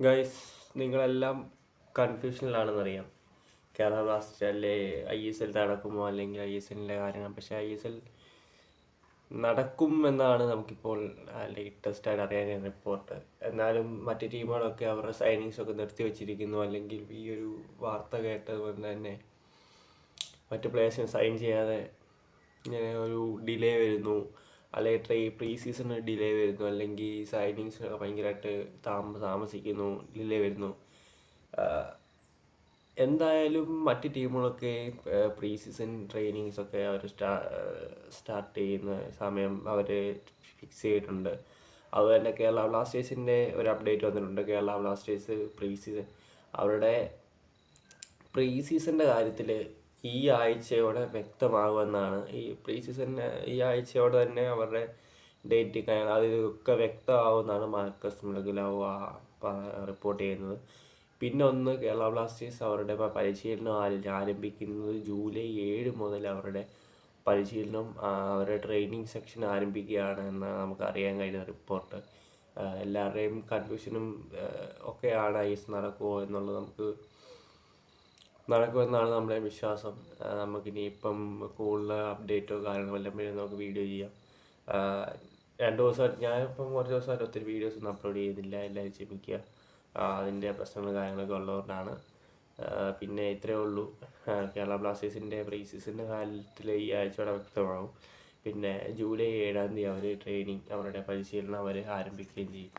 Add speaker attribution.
Speaker 1: Guys നിങ്ങളെല്ലാം കൺഫ്യൂഷനിലാണെന്നറിയാം കേരള ബ്ലാസ്റ്റേഴ്സിലെ ഐ എസ് എൽ നടക്കുമോ അല്ലെങ്കിൽ ഐ എസ് എല്ലിന്റെ കാര്യങ്ങൾ? പക്ഷേ ഐ എസ് എൽ നടക്കും എന്നാണ് നമുക്കിപ്പോൾ ലേറ്റസ്റ്റ് ആയിട്ട് അറിയാൻ റിപ്പോർട്ട് എന്നാലും മറ്റു ടീമുകളൊക്കെ അവരുടെ സൈനിങ്സ് ഒക്കെ നിർത്തി വെച്ചിരിക്കുന്നു. അല്ലെങ്കിൽ ഈ ഒരു വാർത്ത കേട്ടത് കൊണ്ട് തന്നെ മറ്റു പ്ലേയേഴ്സിനെ സൈൻ ചെയ്യാതെ ഇങ്ങനെ ഒരു ഡിലേ വരുന്നു. അല്ലെങ്കിൽ ട്രേ പ്രീ സീസണ് ഡിലേ വരുന്നു അല്ലെങ്കിൽ സൈനിങ്സ് ഭയങ്കരമായിട്ട് താമ താമസിക്കുന്നു ഡിലേ വരുന്നു. എന്തായാലും മറ്റ് ടീമുകളൊക്കെ പ്രീ സീസൺ ട്രെയിനിങ്സ് ഒക്കെ അവർ സ്റ്റാ സ്റ്റാർട്ട് ചെയ്യുന്ന സമയം അവർ ഫിക്സ് ചെയ്തിട്ടുണ്ട്. അതുതന്നെ കേരള ബ്ലാസ്റ്റേഴ്സിന്റെ ഒരു അപ്ഡേറ്റ് വന്നിട്ടുണ്ട്. കേരള ബ്ലാസ്റ്റേഴ്സ് പ്രീ സീസൺ അവരുടെ പ്രീ സീസണിന്റെ കാര്യത്തിൽ ഈ ആഴ്ചയോടെ വ്യക്തമാകുമെന്നാണ്. ഈ പ്രീ സീസൺ ഈ ആഴ്ചയോടെ തന്നെ അവരുടെ ഡേറ്റ് അതൊക്കെ വ്യക്തമാവുമെന്നാണ് മാർക്കസ് മുളകിലാവ് റിപ്പോർട്ട് ചെയ്യുന്നത്. പിന്നെ ഒന്ന് കേരള ബ്ലാസ്റ്റേഴ്സ് അവരുടെ പരിശീലനം ആര- ആരംഭിക്കുന്നത് ജൂലൈ ഏഴ് മുതൽ അവരുടെ പരിശീലനം അവരുടെ ട്രെയിനിങ് സെക്ഷൻ ആരംഭിക്കുകയാണ് എന്നാണ് നമുക്ക് അറിയാൻ കഴിയുന്ന റിപ്പോർട്ട് എല്ലാവരുടെയും കൺഫ്യൂഷനും ഒക്കെയാണ് ഐ എസ് നടക്കുമോ എന്നുള്ളത് നമുക്ക് നടക്കുമെന്നാണ് നമ്മുടെ വിശ്വാസം. നമുക്ക് നമുക്കിനി ഇപ്പം കൂടുതൽ അപ്ഡേറ്റോ കാര്യങ്ങളോ എല്ലാം വരും നമുക്ക് വീഡിയോ ചെയ്യാം. രണ്ട് ദിവസമായിട്ട് ഞാനിപ്പം കുറച്ച് ദിവസമായിട്ട് ഒത്തിരി വീഡിയോസ് ഒന്നും അപ്ലോഡ് ചെയ്യുന്നില്ല എല്ലാവരും ക്ഷമിക്കുക അതിന്റെ പ്രശ്നങ്ങളും കാര്യങ്ങളൊക്കെ ഉള്ളതുകൊണ്ടാണ്. പിന്നെ ഇത്രയേ ഉള്ളൂ. കേരള ബ്ലാസ്റ്റേഴ്സിന്റെ പ്രീ സീസണിന്റെ കാലത്തിൽ ഈ ആഴ്ചയോടെ വ്യക്തമാകും പിന്നെ ജൂലൈ ഏഴാം തീയതി അവർ ട്രെയിനിങ് അവരുടെ പരിശീലനം അവർ ആരംഭിക്കുകയും ചെയ്യും.